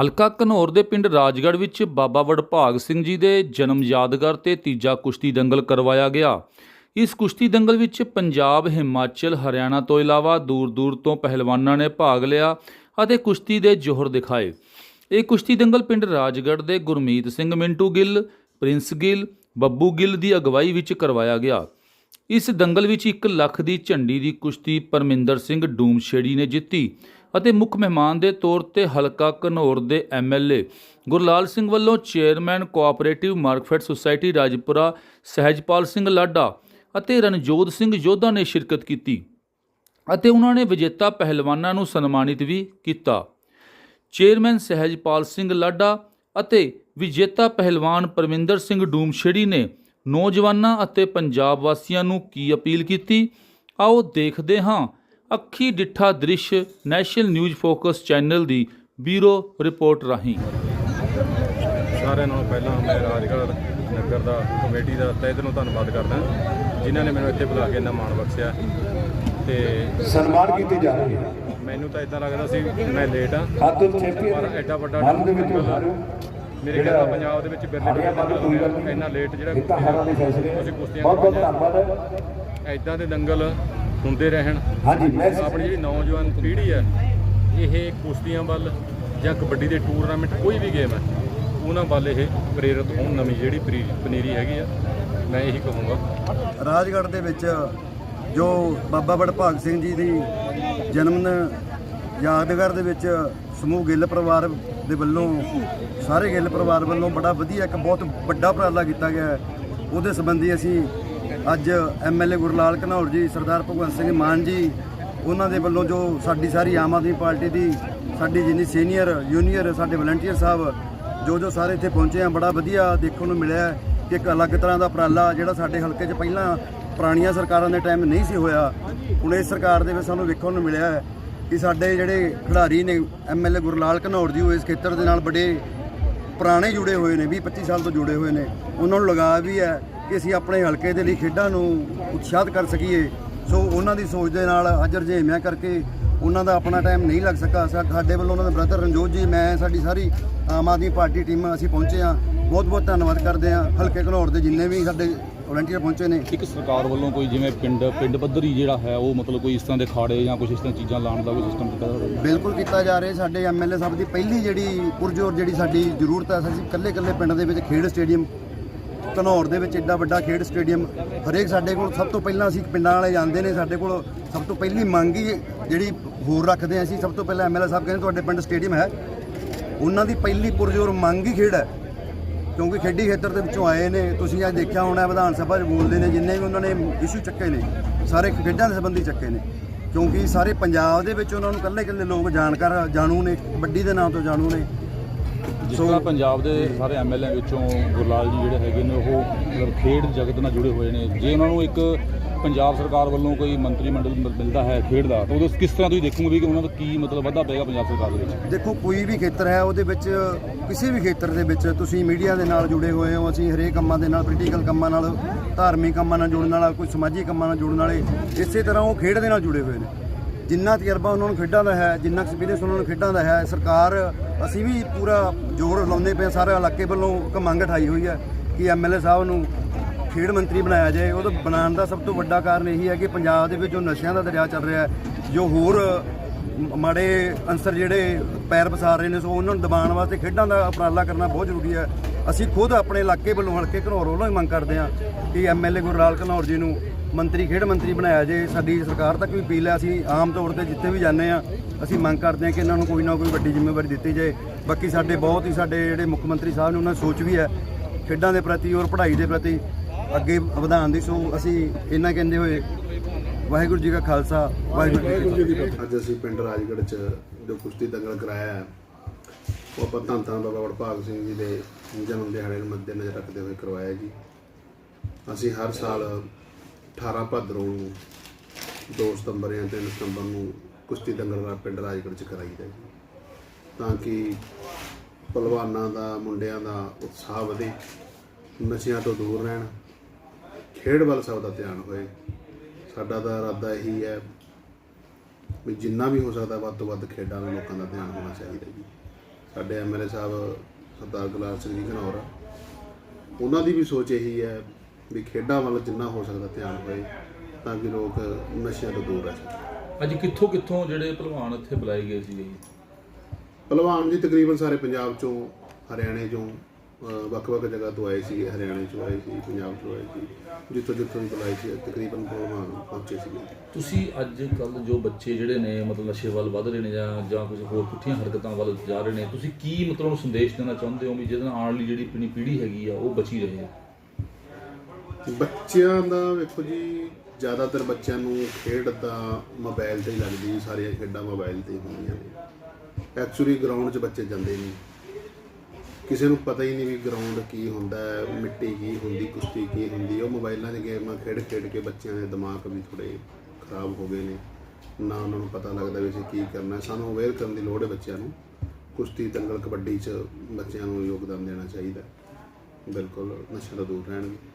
ਹਲਕਾ ਘਨੌਰ ਦੇ ਪਿੰਡ ਰਾਜਗੜ੍ਹ ਵਿੱਚ ਬਾਬਾ ਵਡਭਾਗ ਸਿੰਘ ਜੀ ਦੇ ਜਨਮ ਯਾਦਗਾਰ ਤੇ ਤੀਜਾ ਕੁਸ਼ਤੀ ਦੰਗਲ ਕਰਵਾਇਆ ਗਿਆ। ਇਸ ਕੁਸ਼ਤੀ ਦੰਗਲ ਵਿੱਚ ਪੰਜਾਬ, ਹਿਮਾਚਲ, ਹਰਿਆਣਾ ਤੋਂ ਇਲਾਵਾ ਦੂਰ-ਦੂਰ ਤੋਂ ਪਹਿਲਵਾਨਾਂ ਨੇ ਭਾਗ ਲਿਆ ਅਤੇ ਕੁਸ਼ਤੀ ਦੇ ਜੋਹਰ ਦਿਖਾਏ। ਇਹ ਕੁਸ਼ਤੀ ਦੰਗਲ ਪਿੰਡ ਰਾਜਗੜ੍ਹ ਦੇ ਗੁਰਮੀਤ ਸਿੰਘ ਮਿੰਟੂ ਗਿੱਲ, ਪ੍ਰਿੰਸ ਗਿੱਲ, ਬੱਬੂ ਗਿੱਲ ਦੀ ਅਗਵਾਈ ਵਿੱਚ ਕਰਵਾਇਆ ਗਿਆ। ਇਸ ਦੰਗਲ ਵਿੱਚ 1 ਲੱਖ ਦੀ ਝੰਡੀ ਦੀ ਕੁਸ਼ਤੀ ਪਰਮਿੰਦਰ ਸਿੰਘ ਡੂਮਸ਼ੇੜੀ ਨੇ ਜਿੱਤੀ ਅਤੇ ਮੁੱਖ ਮਹਿਮਾਨ ਦੇ ਤੌਰ ਤੇ ਹਲਕਾ ਘਨੌਰ ਦੇ ਐਮਐਲਏ ਗੁਰਲਾਲ ਸਿੰਘ ਵੱਲੋਂ chairman cooperative Markfed society Rajpura Sahajpal Singh Lada ਅਤੇ ਰਣਜੋਤ ਸਿੰਘ ਯੋਧਾ ਨੇ ਸ਼ਿਰਕਤ ਕੀਤੀ ਅਤੇ ਉਹਨਾਂ ਨੇ ਵਿਜੇਤਾ ਪਹਿਲਵਾਨਾਂ ਨੂੰ ਸਨਮਾਨਿਤ ਵੀ ਕੀਤਾ। ਚੇਅਰਮੈਨ ਸਹਿਜਪਾਲ ਸਿੰਘ ਲਾਡਾ ਅਤੇ ਵਿਜੇਤਾ ਪਹਿਲਵਾਨ ਪਰਮਿੰਦਰ ਸਿੰਘ ਡੂਮਛੇੜੀ ਨੇ ਨੌਜਵਾਨਾਂ ਅਤੇ ਪੰਜਾਬ ਵਾਸੀਆਂ ਨੂੰ ਕੀ ਅਪੀਲ ਕੀਤੀ? ਆਓ ਦੇਖਦੇ ਹਾਂ ਅੱਖੀ ਡਿੱਠਾ ਦ੍ਰਿਸ਼ ਨੈਸ਼ਨਲ ਨਿਊਜ਼ ਫੋਕਸ ਚੈਨਲ ਦੀ ਬਿਊਰੋ ਰਿਪੋਰਟ ਰਾਹੀਂ। ਸਾਰਿਆਂ ਨਾਲੋਂ ਪਹਿਲਾਂ ਮੈਂ ਰਾਜਗੜ੍ਹ ਨਗਰ ਦਾ ਕਮੇਟੀ ਦਾ ਤਹਿ ਦਿਲੋਂ ਧੰਨਵਾਦ ਕਰਦਾ ਜਿਨ੍ਹਾਂ ਨੇ ਮੈਨੂੰ ਇੱਥੇ ਬੁਲਾ ਕੇ ਇੰਨਾ ਮਾਣ ਬਖਸ਼ਿਆ ਤੇ ਸਨਮਾਨ ਕੀਤੇ ਜਾ ਰਹੇ ਹਨ ਮੈਨੂੰ ਤਾਂ ਇਦਾਂ ਲੱਗਦਾ ਸੀ ਮੈਂ ਲੇਟ ਆ ਪਰ ਚੈਂਪੀਅਨ ਐਡਾ ਵੱਡਾ ਮਨ ਦੇ ਵਿੱਚ ਮੇਰੇ ਖਿਆਲ ਪੰਜਾਬ ਦੇ ਵਿੱਚ ਬਿਰਲੇ ਬਿਰਲੇ ਇੰਨਾ ਲੇਟ ਜਿਹੜਾ ਕੁਸ਼ਤੀਆਂ ਬਹੁਤ ਬਹੁਤ। ਧੰਨਵਾਦ। ਐਦਾਂ ਦੇ ਦੰਗਲ ਹੁੰਦੇ ਰਹਿਣ। ਹਾਂਜੀ ਮੈਂ ਆਪਣੀ ਜਿਹੜੀ ਨੌਜਵਾਨ ਪੀੜ੍ਹੀ ਹੈ ਇਹ ਕੁਸ਼ਤੀਆਂ ਵੱਲ ਜਾਂ ਕਬੱਡੀ ਦੇ ਟੂਰਨਾਮੈਂਟ ਕੋਈ ਵੀ ਗੇਮ ਹੈ ਉਹਨਾਂ ਵੱਲ ਇਹ ਪ੍ਰੇਰਿਤ ਹੋਣ ਨਵੀਂ ਜਿਹੜੀ ਪਨੀਰੀ ਹੈਗੀ ਆ। ਮੈਂ ਇਹੀ ਕਹੂੰਗਾ। ਰਾਜਗੜ੍ਹ ਦੇ ਵਿੱਚ ਜੋ ਬਾਬਾ ਵਡਭਾਗ ਸਿੰਘ ਜੀ ਦੀ ਜਨਮ ਯਾਦਗਾਰ ਦੇ ਵਿੱਚ ਸਮੂਹ ਗਿੱਲ ਪਰਿਵਾਰ ਦੇ ਵੱਲੋਂ ਸਾਰੇ ਗਿੱਲ ਪਰਿਵਾਰ ਵੱਲੋਂ ਬੜਾ ਵਧੀਆ ਇੱਕ ਬਹੁਤ ਵੱਡਾ ਉਪਰਾਲਾ ਕੀਤਾ ਗਿਆ ਉਹਦੇ ਸੰਬੰਧੀ ਅਸੀਂ ਅੱਜ ਐਮਐਲਏ ਗੁਰਲਾਲ ਘਨੌਰ ਜੀ, ਸਰਦਾਰ ਭਗਵੰਤ ਸਿੰਘ ਮਾਨ ਜੀ, ਉਹਨਾਂ ਦੇ ਵੱਲੋਂ ਜੋ ਸਾਡੀ ਸਾਰੀ ਆਮ ਆਦਮੀ ਪਾਰਟੀ ਦੀ ਸਾਡੀ ਜਿੰਨੀ ਸੀਨੀਅਰ ਜੂਨੀਅਰ ਸਾਡੇ ਵਲੰਟੀਅਰ ਸਾਹਿਬ ਜੋ ਜੋ ਸਾਰੇ ਇੱਥੇ ਪਹੁੰਚੇ ਆ, ਬੜਾ ਵਧੀਆ ਦੇਖਣ ਨੂੰ ਮਿਲਿਆ ਕਿ ਇੱਕ ਅਲੱਗ ਤਰ੍ਹਾਂ ਦਾ ਉਪਰਾਲਾ ਜਿਹੜਾ ਸਾਡੇ ਹਲਕੇ 'ਚ ਪਹਿਲਾਂ ਪੁਰਾਣੀਆਂ ਸਰਕਾਰਾਂ ਦੇ ਟਾਈਮ ਨਹੀਂ ਸੀ ਹੋਇਆ, ਹੁਣ ਇਸ ਸਰਕਾਰ ਦੇ ਵਿੱਚ ਸਾਨੂੰ ਵੇਖਣ ਨੂੰ ਮਿਲਿਆ ਹੈ ਕਿ ਸਾਡੇ ਜਿਹੜੇ ਖਿਡਾਰੀ ਨੇ ਐਮਐਲਏ ਗੁਰਲਾਲ ਘਨੌਰ ਜੀ, ਉਹ ਇਸ ਖੇਤਰ ਦੇ ਨਾਲ ਬੜੇ ਪੁਰਾਣੇ ਜੁੜੇ ਹੋਏ ਨੇ 20 25 ਸਾਲ ਤੋਂ ਜੁੜੇ ਹੋਏ ਨੇ। ਉਹਨਾਂ ਨੂੰ ਲਗਾਅ ਵੀ ਹੈ ਕਿ ਅਸੀਂ ਆਪਣੇ ਹਲਕੇ ਦੇ ਲਈ ਖੇਡਾਂ ਨੂੰ ਉਤਸ਼ਾਹਿਤ ਕਰ ਸਕੀਏ। ਸੋ ਉਹਨਾਂ ਦੀ ਸੋਚ ਦੇ ਨਾਲ ਅੱਜ ਰੁਝੇਵਿਆਂ ਕਰਕੇ ਉਹਨਾਂ ਦਾ ਆਪਣਾ ਟਾਈਮ ਨਹੀਂ ਲੱਗ ਸਕਾ ਸਾਡੇ ਵੱਲੋਂ ਉਹਨਾਂ ਦੇ ਬ੍ਰਦਰ ਰਣਜੋਤ ਜੀ, ਮੈਂ, ਸਾਡੀ ਸਾਰੀ ਆਮ ਆਦਮੀ ਪਾਰਟੀ ਟੀਮ, ਅਸੀਂ ਪਹੁੰਚੇ ਹਾਂ। ਬਹੁਤ ਬਹੁਤ ਧੰਨਵਾਦ ਕਰਦੇ ਹਾਂ। ਹਲਕੇ ਘਨੌਰ ਦੇ ਜਿੰਨੇ ਵੀ ਸਾਡੇ ਵਲੰਟੀਅਰ ਪਹੁੰਚੇ ਨੇ। ਇੱਕ ਸਰਕਾਰ ਵੱਲੋਂ ਕੋਈ ਜਿਵੇਂ ਪਿੰਡ ਪਿੰਡ ਪੱਧਰੀ ਜਿਹੜਾ ਹੈ ਉਹ ਮਤਲਬ ਕੋਈ ਇਸ ਤਰ੍ਹਾਂ ਦੇ ਖਾੜੇ ਜਾਂ ਕੁਝ ਇਸ ਤਰ੍ਹਾਂ ਚੀਜ਼ਾਂ ਲਾਉਣ ਦਾ ਕੋਈ ਸਿਸਟਮ ਕੀਤਾ ਜਾਵੇ ਬਿਲਕੁਲ ਕੀਤਾ ਜਾ ਰਿਹਾ। ਸਾਡੇ ਐਮਐਲਏ ਸਾਹਿਬ ਦੀ ਪਹਿਲੀ ਜਿਹੜੀ ਪੁਰਜੋਰ ਜਿਹੜੀ ਸਾਡੀ ਜ਼ਰੂਰਤ ਹੈ ਅਸੀਂ ਇਕੱਲੇ ਇਕੱਲੇ ਪਿੰਡ ਦੇ ਵਿੱਚ ਖੇਡ ਸਟੇਡੀਅਮ ਘਨੌਰ ਦੇ ਵਿੱਚ ਐਡਾ ਵੱਡਾ ਖੇਡ ਸਟੇਡੀਅਮ ਹਰੇਕ ਸਾਡੇ ਕੋਲ ਸਭ ਤੋਂ ਪਹਿਲਾਂ ਅਸੀਂ ਪਿੰਡਾਂ ਵਾਲੇ ਜਾਂਦੇ ਨੇ ਸਾਡੇ ਕੋਲ ਸਭ ਤੋਂ ਪਹਿਲੀ ਮੰਗ ਹੀ ਜਿਹੜੀ ਹੋਰ ਰੱਖਦੇ ਹਾਂ ਅਸੀਂ ਸਭ ਤੋਂ ਪਹਿਲਾਂ ਐਮਐਲਏ ਸਾਹਿਬ ਕਹਿੰਦੇ ਤੁਹਾਡੇ ਪਿੰਡ ਸਟੇਡੀਅਮ ਹੈ। ਉਹਨਾਂ ਦੀ ਪਹਿਲੀ ਪੁਰਜੋਰ ਮੰਗ ਹੀ ਖੇਡ ਹੈ। ਕਿਉਂਕਿ ਖੇਡੀ ਖੇਤਰ ਦੇ ਵਿੱਚੋਂ ਆਏ ਨੇ, ਤੁਸੀਂ ਅੱਜ ਦੇਖਿਆ ਹੋਣਾ ਵਿਧਾਨ ਸਭਾ 'ਚ ਬੋਲਦੇ ਨੇ, ਜਿੰਨੇ ਵੀ ਉਹਨਾਂ ਨੇ ਇਸ਼ੂ ਚੱਕੇ ਨੇ, ਸਾਰੇ ਖੇਡਾਂ ਦੇ ਸੰਬੰਧੀ ਚੱਕੇ ਨੇ। ਕਿਉਂਕਿ ਸਾਰੇ ਪੰਜਾਬ ਦੇ ਵਿੱਚ ਉਹਨਾਂ ਨੂੰ ਇਕੱਲੇ ਇਕੱਲੇ ਲੋਕ ਜਾਣਕਾਰ, ਜਾਣੂ ਨੇ, ਕਬੱਡੀ ਦੇ ਨਾਮ ਤੋਂ ਜਾਣੂ ਨੇ। ਜਿਸ ਤਰ੍ਹਾਂ ਪੰਜਾਬ ਦੇ ਸਾਰੇ ਐਮਐਲਏ ਵਿੱਚੋਂ ਗੁਰਲਾਲ ਜੀ ਜਿਹੜੇ ਹੈਗੇ ਨੇ ਉਹ ਮਤਲਬ ਖੇਡ ਜਗਤ ਨਾਲ ਜੁੜੇ ਹੋਏ ਨੇ। ਜੇ ਉਹਨਾਂ ਨੂੰ ਇੱਕ ਪੰਜਾਬ ਸਰਕਾਰ ਵੱਲੋਂ ਕੋਈ ਮੰਤਰੀ ਮੰਡਲ ਮਿਲ- ਮਿਲਦਾ ਹੈ ਖੇਡ ਦਾ ਤਾਂ ਉਦੋਂ ਕਿਸ ਤਰ੍ਹਾਂ ਤੁਸੀਂ ਦੇਖੋਗੇ ਵੀ ਕਿ ਉਹਨਾਂ ਦਾ ਕੀ ਮਤਲਬ ਵਾਧਾ ਪਏਗਾ ਪੰਜਾਬ ਸਰਕਾਰ ਦੇ ਵਿੱਚ? ਦੇਖੋ ਕੋਈ ਵੀ ਖੇਤਰ ਹੈ ਉਹਦੇ ਵਿੱਚ ਕਿਸੇ ਵੀ ਖੇਤਰ ਦੇ ਵਿੱਚ ਤੁਸੀਂ ਮੀਡੀਆ ਦੇ ਨਾਲ ਜੁੜੇ ਹੋਏ ਹੋ ਅਸੀਂ ਹਰੇਕ ਕੰਮਾਂ ਦੇ ਨਾਲ ਪੋਲੀਟੀਕਲ ਕੰਮਾਂ ਨਾਲ ਧਾਰਮਿਕ ਕੰਮਾਂ ਨਾਲ ਜੁੜਨ ਵਾਲਾ ਕੋਈ ਸਮਾਜਿਕ ਕੰਮਾਂ ਨਾਲ ਜੁੜਨ ਵਾਲੇ ਇਸੇ ਤਰ੍ਹਾਂ ਉਹ ਖੇਡ ਦੇ ਨਾਲ ਜੁੜੇ ਹੋਏ ਨੇ। ਜਿੰਨਾ ਤਜਰਬਾ ਉਹਨਾਂ ਨੂੰ ਖੇਡਾਂ ਦਾ ਹੈ ਜਿੰਨਾ ਐਕਸਪੀਰੀਅੰਸ ਉਹਨਾਂ ਨੂੰ ਖੇਡਾਂ ਦਾ ਹੈ ਸਰਕਾਰ ਅਸੀਂ ਵੀ ਪੂਰਾ ਜ਼ੋਰ ਲਾਉਂਦੇ ਪਏ ਹਾਂ, ਸਾਰੇ ਇਲਾਕੇ ਵੱਲੋਂ ਇੱਕ ਮੰਗ ਉਠਾਈ ਹੋਈ ਹੈ ਕਿ ਐਮਐਲਏ ਸਾਹਿਬ ਨੂੰ ਖੇਡ ਮੰਤਰੀ ਬਣਾਇਆ ਜਾਏ। ਉਹਦਾ ਬਣਾਉਣ ਦਾ ਸਭ ਤੋਂ ਵੱਡਾ ਕਾਰਨ ਇਹੀ ਹੈ ਕਿ ਪੰਜਾਬ ਦੇ ਵਿੱਚ ਜੋ ਨਸ਼ਿਆਂ ਦਾ ਦਰਿਆ ਚੱਲ ਰਿਹਾ ਹੈ ਜੋ ਹੋਰ ਮਾੜੇ ਅੰਸਰ ਜਿਹੜੇ ਪੈਰ ਪਸਾਰ ਰਹੇ ਨੇ ਸੋ ਉਹਨਾਂ ਨੂੰ ਦਬਾਉਣ ਵਾਸਤੇ ਖੇਡਾਂ ਦਾ ਉਪਰਾਲਾ ਕਰਨਾ ਬਹੁਤ ਜ਼ਰੂਰੀ ਹੈ। ਅਸੀਂ ਖੁਦ ਆਪਣੇ ਇਲਾਕੇ ਵੱਲੋਂ ਹਲਕੇ ਘਨੌਰ ਵੱਲੋਂ ਹੀ ਮੰਗ ਕਰਦੇ ਹਾਂ ਕਿ ਐਮਐਲਏ ਗੁਰਲਾਲ ਘਨੌਰ ਜੀ ਨੂੰ ਮੰਤਰੀ ਖੇਡ ਮੰਤਰੀ ਬਣਾਇਆ ਜੇ ਸਾਡੀ ਸਰਕਾਰ ਤੱਕ ਵੀ ਅਪੀਲ ਹੈ ਅਸੀਂ ਆਮ ਤੌਰ ਤੇ ਜਿੱਥੇ ਵੀ ਜਾਂਦੇ ਆ ਅਸੀਂ ਮੰਗ ਕਰਦੇ ਹਾਂ ਕਿ ਇਹਨਾਂ ਨੂੰ ਕੋਈ ਨਾ ਕੋਈ ਵੱਡੀ ਜ਼ਿੰਮੇਵਾਰੀ ਦਿੱਤੀ ਜਾਏ। ਬਾਕੀ ਸਾਡੇ ਬਹੁਤ ਹੀ ਸਾਡੇ ਜਿਹੜੇ ਮੁੱਖ ਮੰਤਰੀ ਸਾਹਿਬ ਨੇ ਉਹਨਾਂ ਸੋਚ ਵੀ ਹੈ ਖੇਡਾਂ ਦੇ ਪ੍ਰਤੀ ਔਰ ਪੜ੍ਹਾਈ ਦੇ ਪ੍ਰਤੀ ਅੱਗੇ ਵਧਾਉਣ ਦੀ। ਸੋ ਅਸੀਂ ਇਹਨਾਂ ਕਹਿੰਦੇ ਹੋਏ ਵਾਹਿਗੁਰੂ ਜੀ ਕਾ ਖਾਲਸਾ ਵਾਹਿਗੁਰੂ ਜੀ ਕੀ ਫਤਿਹ। ਅੱਜ ਅਸੀਂ ਪਿੰਡ ਰਾਜਗੜ੍ਹ 'ਚ ਜੋ ਕੁਸ਼ਤੀ ਦੰਗਲ ਕਰਾਇਆ ਹੈ ਉਹ ਆਪਾਂ ਧੰਨ ਧੰਨ ਬਾਬਾ ਵਡਭਾਗ ਸਿੰਘ ਜੀ ਦੇ ਜਨਮ ਦਿਹਾੜੇ ਨੂੰ ਮੱਦੇ ਨਜ਼ਰ ਰੱਖਦੇ ਹੋਏ ਕਰਵਾਇਆ ਜੀ। ਅਸੀਂ ਹਰ ਸਾਲ 18 ਭਾਦਰੋਂ ਨੂੰ 2 ਸਤੰਬਰ ਜਾਂ 3 ਸਤੰਬਰ ਨੂੰ ਕੁਸ਼ਤੀ ਦੰਗਲ ਪਿੰਡ ਰਾਜਗੜ੍ਹ 'ਚ ਕਰਾਈ ਜਾਏਗੀ ਤਾਂ ਕਿ ਪਹਿਲਵਾਨਾਂ ਦਾ, ਮੁੰਡਿਆਂ ਦਾ ਉਤਸ਼ਾਹ ਵਧੇ, ਨਸ਼ਿਆਂ ਤੋਂ ਦੂਰ ਰਹਿਣ, ਖੇਡ ਵੱਲ ਸਭ ਦਾ ਧਿਆਨ ਹੋਏ। ਸਾਡਾ ਤਾਂ ਇਰਾਦਾ ਇਹੀ ਹੈ ਵੀ ਜਿੰਨਾ ਵੀ ਹੋ ਸਕਦਾ ਵੱਧ ਤੋਂ ਵੱਧ ਖੇਡਾਂ ਨੂੰ ਲੋਕਾਂ ਦਾ ਧਿਆਨ ਹੋਣਾ ਚਾਹੀਦਾ ਜੀ। ਸਾਡੇ ਐਮਐਲਏ ਸਾਹਿਬ ਸਰਦਾਰ ਗੁਲਾਬ ਸਿੰਘ ਜੀ ਘਨੌਰ ਉਹਨਾਂ ਦੀ ਵੀ ਸੋਚ ਇਹੀ ਹੈ ਵੀ ਖੇਡਾਂ ਵੱਲ ਜਿੰਨਾ ਹੋ ਸਕਦਾ ਧਿਆਨ ਹੋਏ ਤਾਂ ਕਿ ਲੋਕ ਨਸ਼ਿਆਂ ਤੋਂ ਦੂਰ ਰਹਿ ਸਕਣ। ਅੱਜ ਕਿੱਥੋਂ ਕਿੱਥੋਂ ਜਿਹੜੇ ਪਹਿਲਵਾਨ ਇੱਥੇ ਬੁਲਾਏ ਗਏ ਸੀ ਪਹਿਲਵਾਨ ਜੀ ਤਕਰੀਬਨ ਸਾਰੇ ਪੰਜਾਬ ਚੋਂ ਹਰਿਆਣੇ ਚੋਂ ਅਹ ਵੱਖ-ਵੱਖ ਜਗ੍ਹਾ ਤੋਂ ਆਏ ਸੀ ਹਰਿਆਣੇ ਚੋਂ ਆਏ ਸੀ ਪੰਜਾਬ ਚੋਂ ਆਏ ਸੀ। ਜਿੱਥੋਂ ਜਿੱਥੋਂ ਵੀ ਬੁਲਾਏ ਸੀ ਤਕਰੀਬਨ ਪਹਿਲਵਾਨ ਪਹੁੰਚੇ ਸੀਗੇ। ਤੁਸੀਂ ਅੱਜ ਕੱਲ ਜੋ ਬੱਚੇ ਜਿਹੜੇ ਨੇ ਮਤਲਬ ਨਸ਼ੇ ਵੱਲ ਵੱਧ ਰਹੇ ਨੇ ਜਾਂ ਜਾਂ ਕੁਝ ਹੋਰ ਪੁੱਠੀਆਂ ਹਰਕਤਾਂ ਵੱਲ ਜਾ ਰਹੇ ਨੇ ਤੁਸੀਂ ਕੀ ਮਤਲਬ ਉਹਨੂੰ ਸੰਦੇਸ਼ ਦੇਣਾ ਚਾਹੁੰਦੇ ਹੋ ਵੀ ਜਿਹਦੇ ਨਾਲ ਆਉਣ ਵਾਲੀ ਜਿਹੜੀ ਪੀੜੀ ਪੀੜ੍ਹੀ ਹੈਗੀ ਆ ਉਹ ਬਚੀ ਰਹੇ ਬੱਚਿਆਂ ਦਾ ਵੇਖੋ ਜੀ, ਜ਼ਿਆਦਾਤਰ ਬੱਚਿਆਂ ਨੂੰ ਖੇਡ ਤਾਂ ਮੋਬਾਈਲ ਤੇ ਹੀ ਲੱਗਦੀ ਸਾਰੀਆਂ ਖੇਡਾਂ ਮੋਬਾਈਲ ਤੇ ਹੀ ਹੁੰਦੀਆਂ ਨੇ। ਐਕਚੁਅਲੀ ਗਰਾਊਂਡ 'ਚ ਬੱਚੇ ਜਾਂਦੇ ਨਹੀਂ। ਕਿਸੇ ਨੂੰ ਪਤਾ ਹੀ ਨਹੀਂ ਵੀ ਗਰਾਊਂਡ ਕੀ ਹੁੰਦਾ ਹੈ, ਮਿੱਟੀ ਕੀ ਹੁੰਦੀ, ਕੁਸ਼ਤੀ ਕੀ ਹੁੰਦੀ। ਉਹ ਮੋਬਾਈਲਾਂ 'ਚ ਗੇਮਾਂ ਖੇਡ ਖੇਡ ਕੇ ਬੱਚਿਆਂ ਦੇ ਦਿਮਾਗ ਵੀ ਥੋੜੇ ਖਰਾਬ ਹੋ ਗਏ ਨੇ। ਨਾ ਉਹਨਾਂ ਨੂੰ ਪਤਾ ਲੱਗਦਾ ਵੀ ਅਸੀਂ ਕੀ ਕਰਨਾ ਸਾਨੂੰ ਅਵੇਅਰ ਕਰਨ ਦੀ ਲੋੜ ਹੈ ਬੱਚਿਆਂ ਨੂੰ। ਕੁਸ਼ਤੀ ਦੰਗਲ ਕਬੱਡੀ 'ਚ ਬੱਚਿਆਂ ਨੂੰ ਯੋਗਦਾਨ ਦੇਣਾ ਚਾਹੀਦਾ ਬਿਲਕੁਲ ਨਸ਼ੇ ਤੋਂ ਦੂਰ ਰਹਿਣਗੇ।